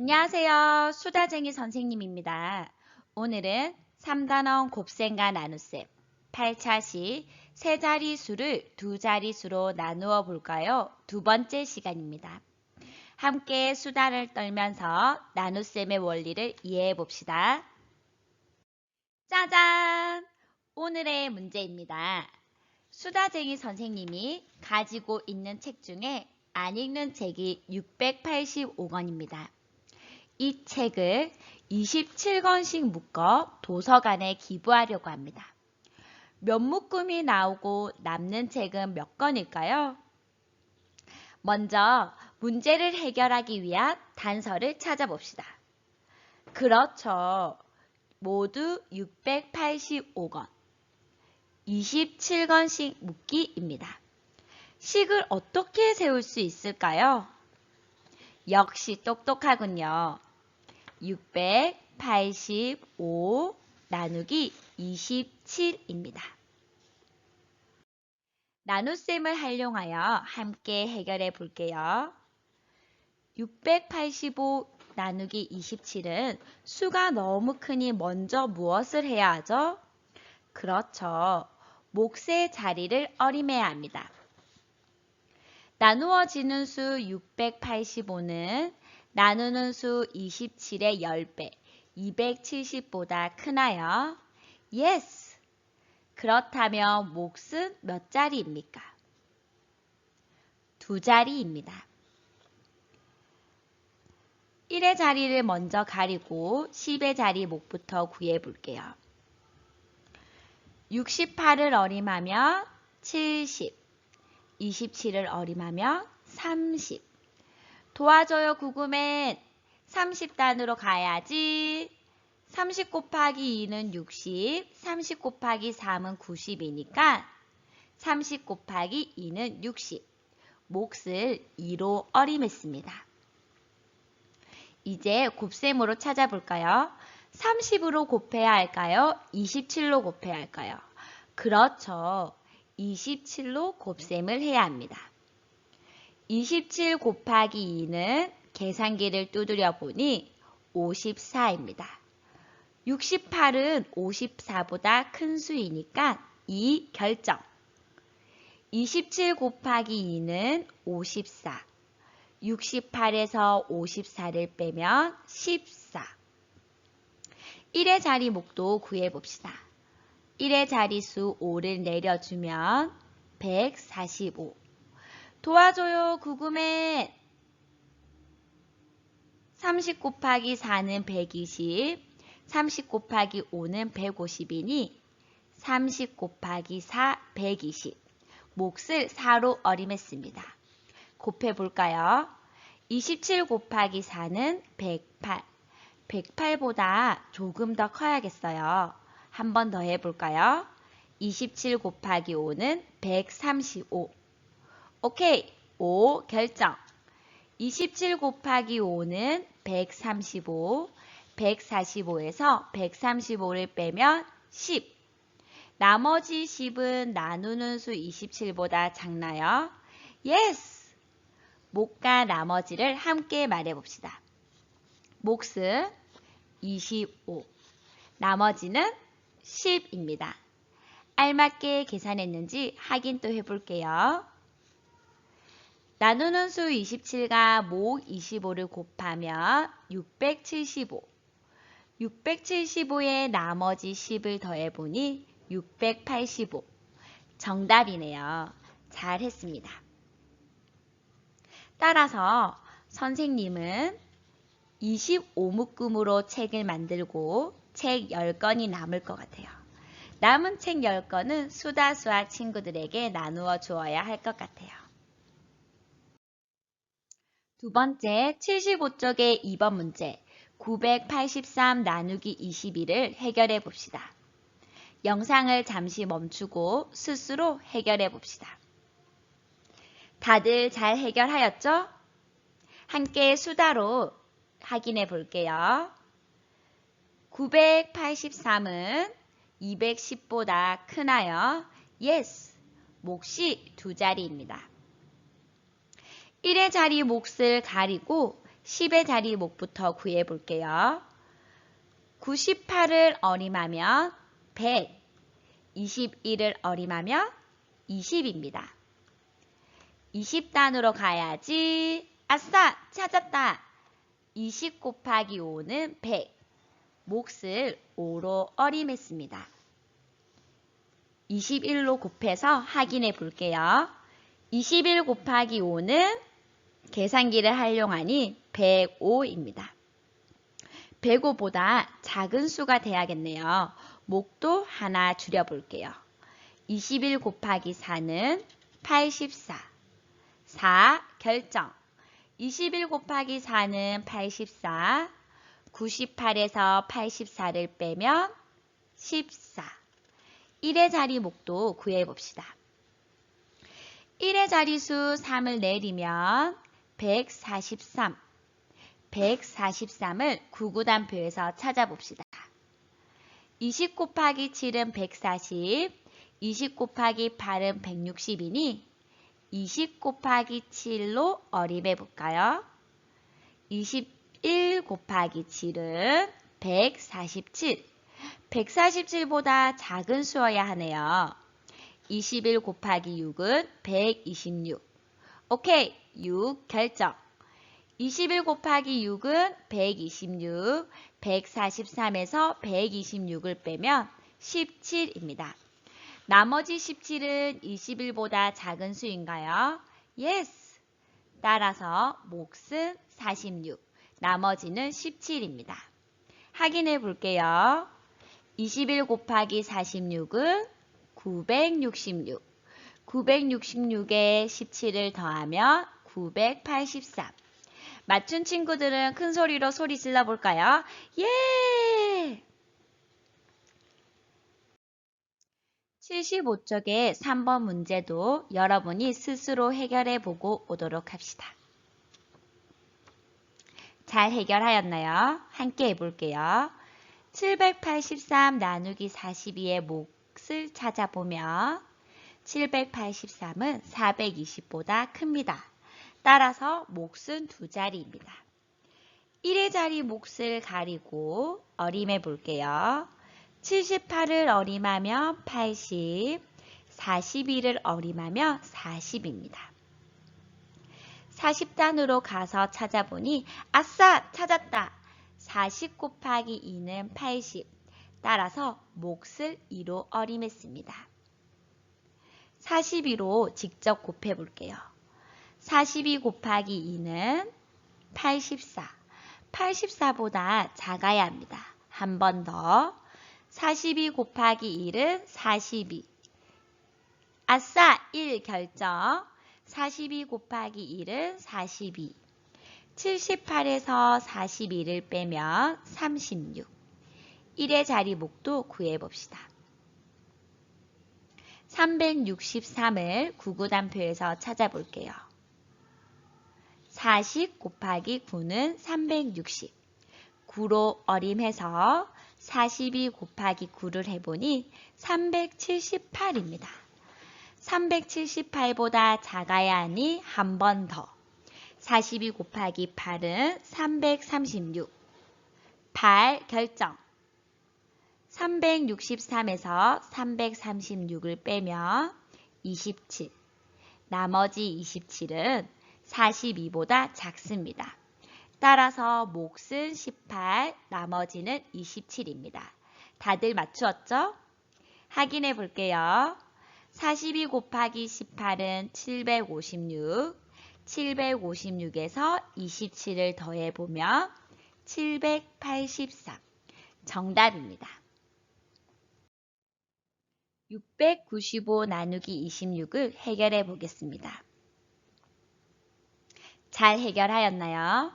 안녕하세요. 수다쟁이 선생님입니다. 오늘은 3단원 곱셈과 나눗셈 8차 시 세 자리수를 두 자리수로 나누어 볼까요? 두 번째 시간입니다. 함께 수다를 떨면서 나눗셈의 원리를 이해해 봅시다. 짜잔! 오늘의 문제입니다. 수다쟁이 선생님이 가지고 있는 책 중에 안 읽는 책이 685권입니다. 이 책을 27권씩 묶어 도서관에 기부하려고 합니다. 몇 묶음이 나오고 남는 책은 몇 권일까요? 먼저 문제를 해결하기 위한 단서를 찾아봅시다. 그렇죠. 모두 685권. 27권씩 묶기입니다. 식을 어떻게 세울 수 있을까요? 역시 똑똑하군요. 685 나누기 27입니다. 나눗셈을 활용하여 함께 해결해 볼게요. 685 나누기 27은 수가 너무 크니 먼저 무엇을 해야 하죠? 그렇죠. 몫의 자리를 어림해야 합니다. 나누어지는 수 685는 나누는 수 27의 10배, 270보다 크나요? Yes! 그렇다면 몫은 몇 자리입니까? 두 자리입니다. 1의 자리를 먼저 가리고 10의 자리 몫부터 구해 볼게요. 68을 어림하면 70, 27을 어림하면 30. 도와줘요 구구맨. 30단으로 가야지. 30 곱하기 2는 60, 30 곱하기 3은 90이니까 30 곱하기 2는 60. 몫을 2로 어림했습니다. 이제 곱셈으로 찾아볼까요? 30으로 곱해야 할까요? 27로 곱해야 할까요? 그렇죠. 27로 곱셈을 해야 합니다. 27 곱하기 2는 계산기를 두드려 보니 54입니다. 68은 54보다 큰 수이니까 2 결정. 27 곱하기 2는 54. 68에서 54를 빼면 14. 1의 자리 목도 구해봅시다. 1의 자리수 5를 내려주면 145. 도와줘요, 구구맨. 30 곱하기 4는 120, 30 곱하기 5는 150이니 30 곱하기 4, 120. 몫을 4로 어림했습니다. 곱해 볼까요? 27 곱하기 4는 108. 108보다 조금 더 커야겠어요. 한 번 더 해볼까요? 27 곱하기 5는 135. 오케이, 5 결정. 27 곱하기 5는 135. 145에서 135를 빼면 10. 나머지 10은 나누는 수 27보다 작나요? Yes! 목과 나머지를 함께 말해봅시다. 몫은 25, 나머지는 10입니다. 알맞게 계산했는지 확인 또 해볼게요. 나누는 수 27과 목 25를 곱하면 675. 675에 나머지 10을 더해보니 685. 정답이네요. 잘했습니다. 따라서 선생님은 25묶음으로 책을 만들고 책 10권이 남을 것 같아요. 남은 책 10권은 수다 수학 친구들에게 나누어 주어야 할 것 같아요. 두 번째 75쪽의 2번 문제 983 나누기 22를 해결해 봅시다. 영상을 잠시 멈추고 스스로 해결해 봅시다. 다들 잘 해결하였죠? 함께 수다로 확인해 볼게요. 983은 210보다 크나요? Yes. 몫이 두 자리입니다. 1의 자리 몫을 가리고 10의 자리 목부터 구해 볼게요. 98을 어림하면 100, 21을 어림하면 20입니다. 20단으로 가야지. 아싸! 찾았다! 20 곱하기 5는 100. 몫을 5로 어림했습니다. 21로 곱해서 확인해 볼게요. 21 곱하기 5는 계산기를 활용하니 105입니다. 105보다 작은 수가 돼야겠네요. 목도 하나 줄여볼게요. 21 곱하기 4는 84. 4 결정. 21 곱하기 4는 84. 98에서 84를 빼면 14. 1의 자리 목도 구해봅시다. 1의 자리수 3을 내리면 143. 143을 구구단표에서 찾아봅시다. 20 곱하기 7은 140, 20 곱하기 8은 160이니 20 곱하기 7로 어림해 볼까요? 21 곱하기 7은 147. 147보다 작은 수어야 하네요. 21 곱하기 6은 126. 오케이, 6 결정. 21 곱하기 6은 126, 143에서 126을 빼면 17입니다. 나머지 17은 21보다 작은 수인가요? Yes! 따라서 몫은 46, 나머지는 17입니다. 확인해 볼게요. 21 곱하기 46은 966, 966에 17을 더하면 983. 맞춘 친구들은 큰 소리로 소리 질러 볼까요? 예! 75쪽의 3번 문제도 여러분이 스스로 해결해 보고 오도록 합시다. 잘 해결하였나요? 함께 해볼게요. 783 나누기 42의 몫을 찾아보면 783은 420보다 큽니다. 따라서 몫은 두 자리입니다. 1의 자리 몫을 가리고 어림해 볼게요. 78을 어림하면 80, 42를 어림하면 40입니다. 40단으로 가서 찾아보니 아싸! 찾았다! 40 곱하기 2는 80. 따라서 몫을 2로 어림했습니다. 42로 직접 곱해 볼게요. 42 곱하기 2는 84. 84보다 작아야 합니다. 한 번 더. 42 곱하기 1은 42. 아싸! 1 결정. 42 곱하기 1은 42. 78에서 42를 빼면 36. 1의 자리 목도 구해봅시다. 363을 구구단표에서 찾아볼게요. 40 곱하기 9는 360. 9로 어림해서 42 곱하기 9를 해보니 378입니다. 378보다 작아야 하니 한 번 더. 42 곱하기 8은 336. 8 결정. 363에서 336을 빼면 27. 나머지 27은 42보다 작습니다. 따라서 몫은 18, 나머지는 27입니다. 다들 맞추었죠? 확인해 볼게요. 42 곱하기 18은 756, 756에서 27을 더해보면 783. 정답입니다. 695 나누기 26을 해결해 보겠습니다. 잘 해결하였나요?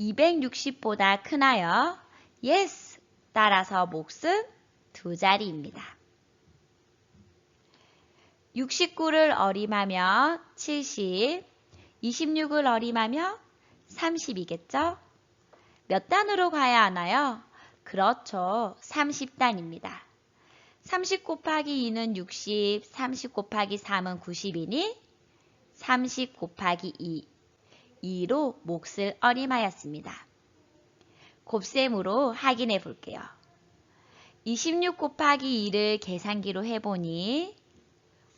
260보다 크나요? Yes! 따라서 몫은 두 자리입니다. 69를 어림하면 70, 26을 어림하면 30이겠죠? 몇 단으로 가야 하나요? 그렇죠. 30단입니다. 30 곱하기 2는 60, 30 곱하기 3은 90이니 30 곱하기 2. 2로 몫을 어림하였습니다. 곱셈으로 확인해 볼게요. 26 곱하기 2를 계산기로 해보니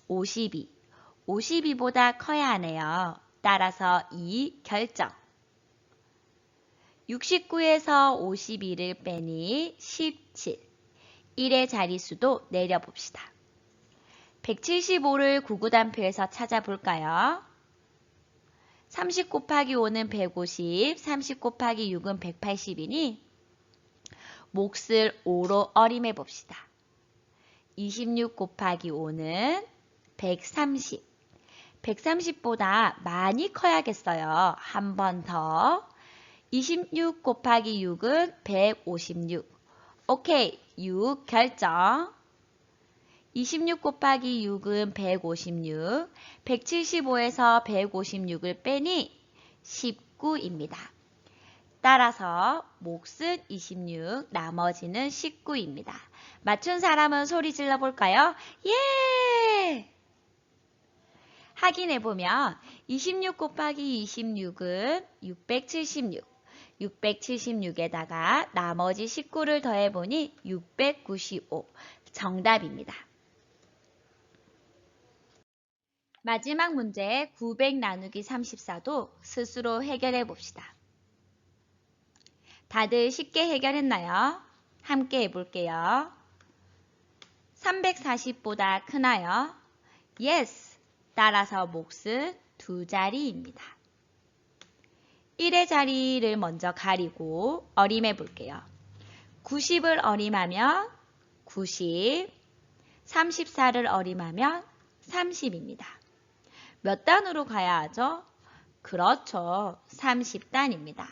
52. 52보다 커야 하네요. 따라서 2 결정. 69에서 52를 빼니 17. 1의 자리수도 내려봅시다. 175를 구구단표에서 찾아볼까요? 30 곱하기 5는 150, 30 곱하기 6은 180이니 몫을 5로 어림해 봅시다. 26 곱하기 5는 130. 130보다 많이 커야겠어요. 한 번 더. 26 곱하기 6은 156. 오케이. 6 결정. 26 곱하기 6은 156. 175에서 156을 빼니 19입니다. 따라서 몫은 26, 나머지는 19입니다. 맞춘 사람은 소리 질러 볼까요? 예! 확인해 보면 26 곱하기 26은 676. 676에다가 나머지 19를 더해보니 695. 정답입니다. 마지막 문제 900 나누기 34도 스스로 해결해 봅시다. 다들 쉽게 해결했나요? 함께 해볼게요. 340보다 크나요? Yes! 따라서 몫은 두 자리입니다. 1의 자리를 먼저 가리고 어림해 볼게요. 90을 어림하면 90, 34를 어림하면 30입니다. 몇 단으로 가야 하죠? 그렇죠. 30단입니다.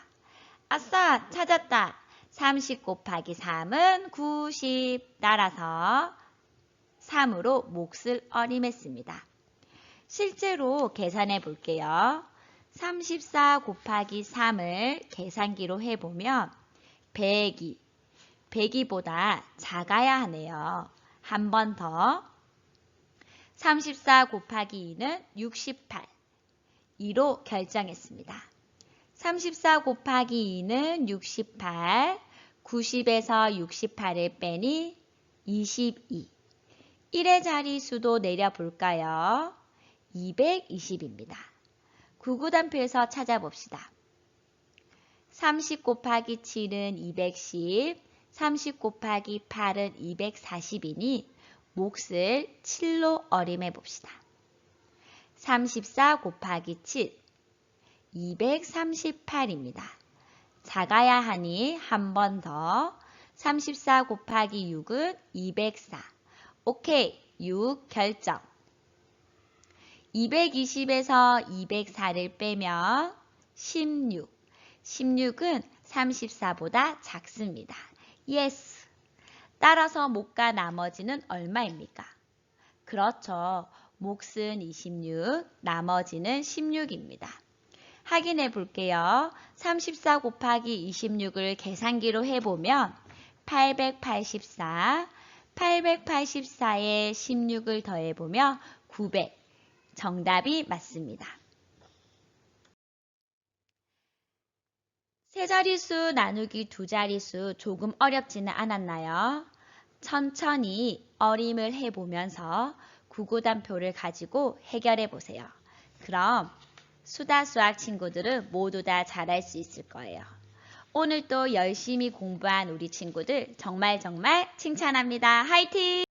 아싸! 찾았다. 30 곱하기 3은 90. 따라서 3으로 몫을 어림했습니다. 실제로 계산해 볼게요. 34 곱하기 3을 계산기로 해보면 102, 102보다 작아야 하네요. 한 번 더. 34 곱하기 2는 68. 2로 결정했습니다. 34 곱하기 2는 68. 90에서 68을 빼니 22. 1의 자리수도 내려볼까요? 220입니다. 구구단표에서 찾아봅시다. 30 곱하기 7은 210, 30 곱하기 8은 240이니 몫을 7로 어림해 봅시다. 34 곱하기 7, 238입니다. 작아야 하니 한 번 더. 34 곱하기 6은 204. 오케이, 6 결정. 220에서 204를 빼면 16. 16은 34보다 작습니다. Yes. 따라서 목과 나머지는 얼마입니까? 그렇죠. 몫은 26, 나머지는 16입니다. 확인해 볼게요. 34 곱하기 26을 계산기로 해보면 884, 884에 16을 더해보면 900. 정답이 맞습니다. 세 자릿수 나누기 두 자릿수 조금 어렵지는 않았나요? 천천히 어림을 해보면서 구구단표를 가지고 해결해 보세요. 그럼 수다 수학 친구들은 모두 다 잘할 수 있을 거예요. 오늘도 열심히 공부한 우리 친구들 정말 정말 칭찬합니다. 화이팅!